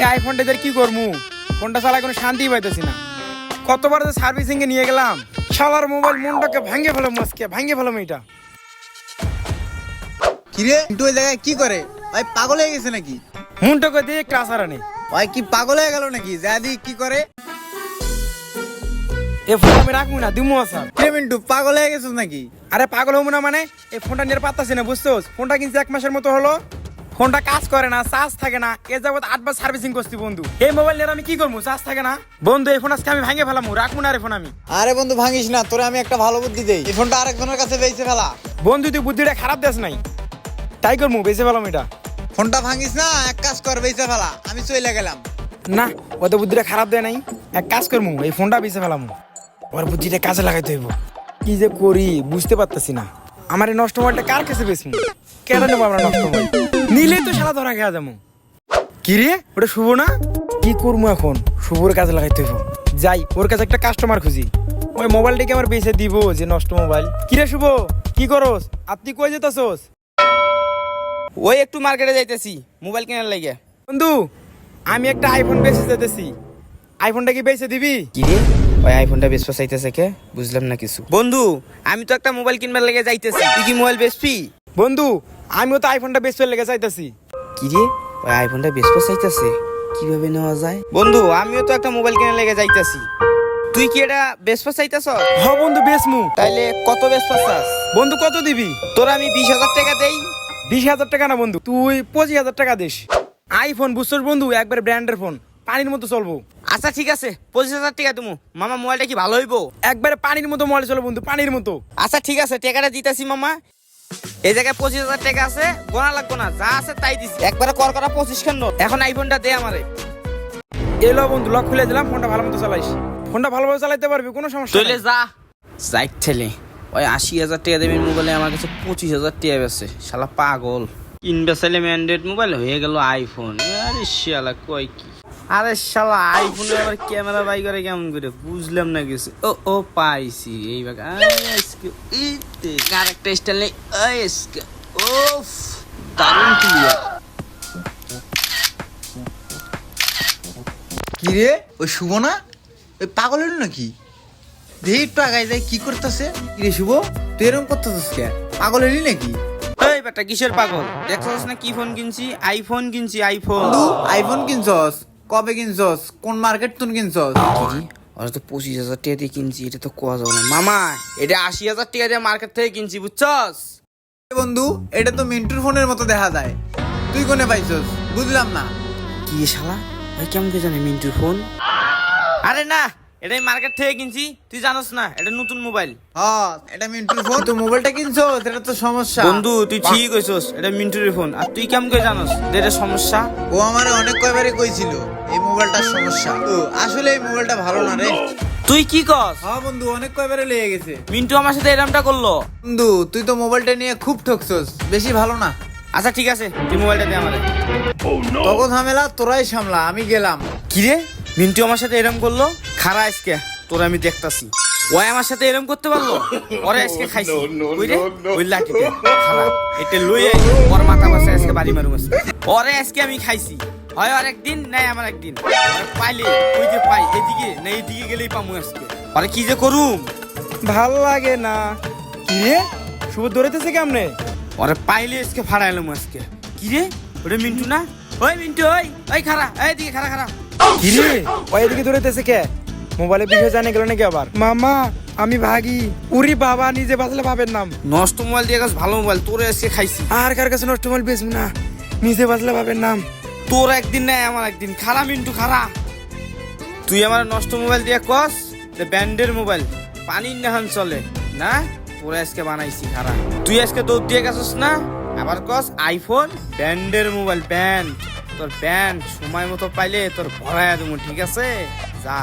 এই আইফোনটা এদের কি করব ফোনটা চালা কোনো শান্তি পাইতেছি না। কতবার যে সার্ভিসিং এ নিয়ে গেলাম শালার মোবাইল মনটাকে ভাঙে ফেলাম আজকে ভাঙে ফেলাম এটা কিরে কিন্তু ওই জায়গায় কি করে? ভাই পাগল হয়ে গেছে নাকি? মনটাকে দিয়ে নেই ভাই কি পাগল হয়ে গেল নাকি? যা দি কি করে? এ ফোন আমি রাখব না দিমু স্যার কিরে মিন্টু পাগল হয়ে গেছিস নাকি? আরে পাগল হব না মানে? এই ফোনটা নিয়ে পাত্তাছি না বুঝছোস? ফোনটা কিনছি এক মাসের মতো হলো। ফোনটা কাজ করে না চার্জ থাকে না। এ যাবত আটবার সার্ভিসিং করছি বন্ধু। এই মোবাইল নিয়ে আমি কি করব? চার্জ থাকে না। বন্ধু এই ফোন আজকে আমি ভাঙে ফেলামু। রাখব না রে ফোন আমি। আরে বন্ধু ভাঙিস না। তোরে আমি একটা ভালো বুদ্ধি দেই। এই ফোনটা আরেকজনের কাছে বেঁচে ফেলা। বন্ধু তুই বুদ্ধিটা খারাপ দেশ নাই। তাই করব বেঁচে ফেলাম এটা। ফোনটা ভাঙিস না এক কাজ কর বেচে ফেলা। আমি চলে গেলাম। না ও তো বুদ্ধিটা খারাপ দেয় নাই। এক কাজ করব এই ফোনটা বেঁচে ফেলাম। ওর বুদ্ধিটা কাজে লাগাইতে হইব। কি যে করি বুঝতে পারতাছি না। আমার এই নষ্ট মোবাইলটা কার কাছে বেচবো কেন নেব আমরা নষ্ট মোবাইল নিলেই তো সারা ধরা খেয়া যাব। কি রে? ওটা শুভ না? কি করব এখন? শুভর কাজে লাগাইতে হইব। যাই ওর কাছে একটা কাস্টমার খুঁজি। ওই মোবাইলটাকে আমার বেঁচে দিব যে নষ্ট মোবাইল কি রে শুভ? কি করস? তুই কই যেতেছস? ওই একটু মার্কেটে যাইতেছি মোবাইল কেনার লাগে। বন্ধু আমি একটা আইফোন বেচে যেতেছি। আইফোনটা কি বেচে দিবি? কি রে? ওই আইফোনটা বেশ চাইতেছে কে? বুঝলাম না কিছু। বন্ধু আমি তো একটা মোবাইল কিনবার লাগে যাইতেছি। তুই কি মোবাইল বেচবি? বন্ধু আমিও তো আইফোনটা বেচতে লেগে চাইতেছি কি রে? ওই আইফোনটা বেশ চাইতেছে? কীভাবে নেওয়া যায়? বন্ধু আমিও তো একটা মোবাইল কেনার লেগে যাইতেছি। তুই কি এটা বেশ চাইতেছ? হ বন্ধু বেচমু তাইলে কত বেশ চাস? বন্ধু কত দিবি? তোর আমি বিশ হাজার টাকা দেই। বিশ হাজার টাকা না বন্ধু তুই পঁচিশ হাজার টাকা দিস। আইফোন বুঝছস বন্ধু একবার ব্র্যান্ডের ফোন পানির মতো চলবো। আচ্ছা ঠিক আছে পঁচিশ হাজার টাকা তুমি মামা মোবাইলটা কি ভালো হইবো? একবারে পানির মতো মোবাইল চলো বন্ধু পানির মতো। আচ্ছা ঠিক আছে টাকাটা দিতেছি মামা। এই জায়গায় পঁচিশ হাজার টাকা আছে গোনা লাগবো না যা আছে তাই দিছি। একবারে কর করা পঁচিশ খান নোট। এখন আইফোনটা দে আমারে। এলো বন্ধু লক খুলে দিলাম ফোনটা ভালো মতো চালাইস। ফোনটা ভালোভাবে চালাইতে পারবি কোনো সমস্যা নেই। যা। যাই ঠেলে ওই আশি হাজার টাকা দেবেন মোবাইলে আমার কাছে পঁচিশ হাজার টাকা বেছে শালা পাগল। কিনবে ছেলে অ্যান্ড্রয়েড মোবাইল হয়ে গেল আইফোন আরে শালা কয় কি? আরে শালা আইফোনে আবার ক্যামেরা বাই করে কেমন করে? বুঝলাম না কিছু। ও ও পাইছি এই বাগ আজকে ইতে কারেক্টার স্টাইল নেই আজকে। ওফ দারুণ ক্লিয়ার কি রে ওই শুভ না? ওই পাগল হলো নাকি? দেখি একটু আগায় যায় কি করতেছে? কি রে শুভ তুই এরকম করতেছিস কে? পাগল হলি নাকি? এই বেটা কিসের পাগল? দেখছস না কি ফোন কিনছি? আইফোন কিনছি আইফোন আইফোন কিনছস? কবে কিনছস? কোন মার্কেট তুন কিনছস? ওরা তো পঁচিশ হাজার টাকা দিয়ে কিনছি এটা তো কোয়া যাবে না। মামা এটা আশি হাজার টাকা দিয়ে মার্কেট থেকে কিনছি বুঝছস? বন্ধু এটা তো মিন্টুর ফোনের মতো দেখা যায়। তুই কোনে পাইছস? বুঝলাম না। কি শালা? ভাই কেমন কে জানে মিন্টুর ফোন? আরে না এটাই মার্কেট থেকে কিনছি। তুই জানোস না এটা নতুন মোবাইল হ্যাঁ এটা মিন্টুর ফোন। তো মোবাইলটা কিনছো এটা তো সমস্যা। বন্ধু তুই ঠিক কইছস এটা মিন্টুর ফোন। আর তুই কেমন করে জানোস এটা সমস্যা? ও আমারে অনেক কয়বারই কইছিল। এই মোবাইলটার সমস্যা। তো আসলে এই মোবাইলটা ভালো না রে। তুই কি কস? হ্যাঁ বন্ধু অনেক কয়বারে লেগে গেছে। মিন্টু আমার সাথে এরমটা করল। বন্ধু তুই তো মোবাইলটা নিয়ে খুব ঠকছস বেশি ভালো না। আচ্ছা ঠিক আছে তুই মোবাইলটা দে আমারে। ঝামেলা তোরাই সামলা আমি গেলাম। কি রে? মিন্টু আমার সাথে এরম করল? খারা আজকে তোর আমি দেখতাছি। ওই আমার সাথে এরম করতে পারল? ওরে আজকে খাইছি। ওই রে? ওই লাঠিতে খারা। এটা লই আই ওর মাথা বসে আজকে বাড়ি মারুম আজকে। ওরে আজকে আমি খাইছি। হয় আর একদিন নাই আমার একদিন। পাইলে ওই যে পাই এদিকে না এইদিকে গেলেই পামু আজকে। আরে কি যে করুম? ভালো লাগে না। কি রে? শুভ দৌড়াইতেছে কেমনে? ওরে পাইলে আজকে ফাড়াইলাম আজকে। কি রে? ওরে মিন্টু না? ওই মিন্টু ওই ওই খারা এইদিকে খারা খারা কি রে? ওই এদিকে দৌড়াইতেছে কে? মোবাইলের বিষয় জানে গেল নাকি আবার? মামা আমি ভাগি। উরি বাবা নিজে বাঁচলে ভাবের নাম। নষ্ট মোবাইল দিয়ে গেছ ভালো মোবাইল তোরে আজকে খাইছি। আর কার কাছে নষ্ট মোবাইল বেচবো না? নিজে বাঁচলে ভাবের নাম। তোর একদিন নাই, আমার একদিন। খারা মিন্টু খারা তুই আমার নষ্ট মোবাইল দিয়ে কস ব্যান্ডের মোবাইল। পানির নাহান চলে। না পুরো আজকে বানাইছি খারা তুই আজকে দৌড় দিয়ে গেছিস না? আবার কস, আইফোন, ব্যান্ডের মোবাইল, ব্যান্ড। তোর ব্যান্ড, সময় মতো পাইলে তোর ভরাইয়া দেবো, ঠিক আছে? যা।